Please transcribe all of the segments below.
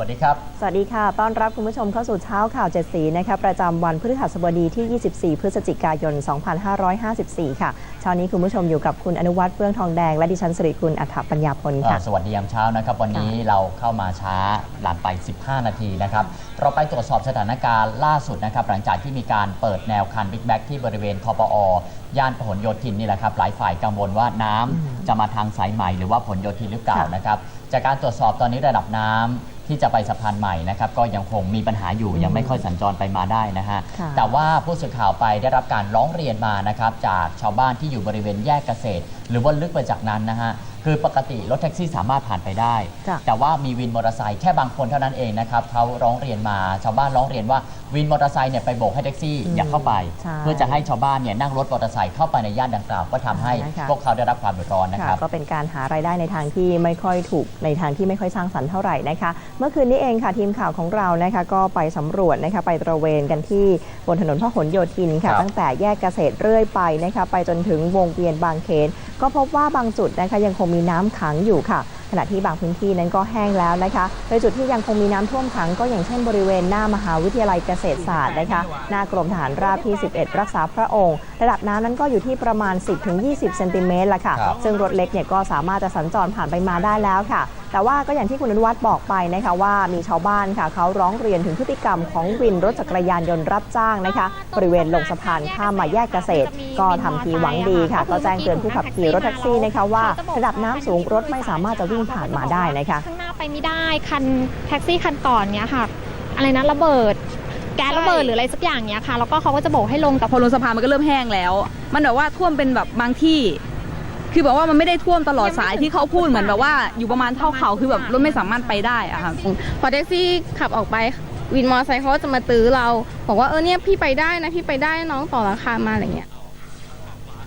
วัสดีครับ สวัสดีค่ะ ต้อนรับคุณผู้ชมเข้าสู่เช้าข่าวเจ็ดสีนะคะประจำวันพฤหัสบดีที่ 24 พฤศจิกายน 2554 ค่ะเช้านี้คุณผู้ชมอยู่กับคุณอนุวัฒน์เฟื่องทองแดงและดิฉันสิริกุลอัฏฐปัญญาพลค่ะอ่าสวัสดียามเช้านะครับ วันนี้เราเข้ามาช้าหลังไป 15 นาทีนะครับ เราไปตรวจสอบสถานการณ์ล่าสุดนะครับ หลังจากที่มีการเปิดแนวคันบิ๊กแบ็กที่บริเวณคอปอย่านพหลโยธินนี่แหละครับ หลายฝ่ายกังวลว่าน้ำจะมาทางสายไหมหรือว่าผลโยธินหรือเปล่าค่ะนะครับ จากการตรวจสอบตอนนี้ระดับน้ำ ที่จะไปสะพานใหม่นะครับก็ยังคงมีปัญหาอยู่ยังไม่ค่อยสัญจรไปมาได้นะฮะค่ะแต่ว่าผู้สื่อข่าวไปได้รับการร้องเรียนมานะครับจากชาวบ้านที่อยู่บริเวณแยกเกษตร หรือว่าลึกไปจากนั้นนะฮะคือปกติรถแท็กซี่สามารถผ่านไปได้ จ้ะ แต่ว่ามีวินมอเตอร์ไซค์แค่บางคนเท่านั้นเองนะครับเขาร้องเรียนมาชาวบ้านร้องเรียนว่าวินมอเตอร์ไซค์เนี่ยไปโบกให้แท็กซี่อืมอย่าเข้าไป ใช่เพื่อจะให้ชาวบ้านเนี่ยนั่งรถมอเตอร์ไซค์เข้าไปในย่านดังกล่าวก็ทำให้ใช่ค่ะพวกเขาได้รับความเดือดร้อนนะคค่ะรับ ก็เป็นการหารายได้ในทางที่ไม่ค่อยถูกในทางที่ไม่ค่อยสร้างสรรค์เท่าไหร่นะคะ เมื่อคืนนี้เองค่ะทีมข่าวของเรานะคะก็ไปสำรวจนะคะไปตระเวนกันที่บนถนนพหลโยธินค่ะ ครับตั้งแต่แยกเกษตรเรื่อยไปนะคะไปจนถึงวงเวียนบางเขนก็พบว่าบางจุดนะคะยังคงมีน้ำขังอยู่ค่ะ ขณะที่บางพื้นที่นั้นก็แห้งแล้วนะคะโดยจุดที่ยังคงมีน้ำท่วมขังก็อย่างเช่นบริเวณหน้ามหาวิทยาลัยเกษตรศาสตร์นะคะหน้ากรมทหารราบที่ 11 รักษาพระองค์ ระดับน้ำนั้นก็อยู่ที่ประมาณ 10-20 เซนติเมตรละค่ะ ครับ ซึ่งรถเล็กเนี่ยก็สามารถจะสัญจรผ่านไปมาได้แล้วค่ะ แต่ว่าก็อย่างที่คุณอนุวัฒน์บอกไปนะคะว่ามีชาวบ้านค่ะเขาร้องเรียนถึงพฤติกรรมของวินรถจักรยานยนต์รับจ้างนะคะ บริเวณลงสะพานข้ามมาแยกเกษตร ก็ทำทีหวังดีค่ะ ก็แจ้งเตือนผู้ขับขี่รถแท็กซี่นะคะว่าระดับน้ำสูงรถไม่สามารถจะวิ่งผ่านมาได้นะคะ ข้างหน้าไปไม่ได้คันแท็กซี่คันก่อนเนี้ยค่ะ อะไรนะระเบิดแก๊สระเบิดหรืออะไรสักอย่างเนี้ยค่ะ แล้วก็เขาก็จะโบกให้ลงแต่พอลงสะพานมันก็เริ่มแห้งแล้ว มันแบบว่าท่วมเป็นแบบบางที่ คือแบบว่ามันไม่ได้ท่วมตลอดสายที่เขาพูดเหมือนแบบว่าอยู่ประมาณเท่าเขาคือแบบรถไม่สามารถไปได้อะค่ะพอแท็กซี่ขับออกไปวินมอเตอร์ไซค์เขาก็จะมาตื้อเรา บอกว่าเออเนี่ยพี่ไปได้นะพี่ไปได้น้องต่อราคามาอะไรเงี้ย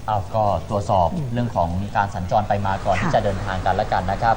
เอาก็ตรวจสอบเรื่องของการสัญจรไปมาก่อนที่ค่ะจะเดินทางกันแล้วกันนะครับ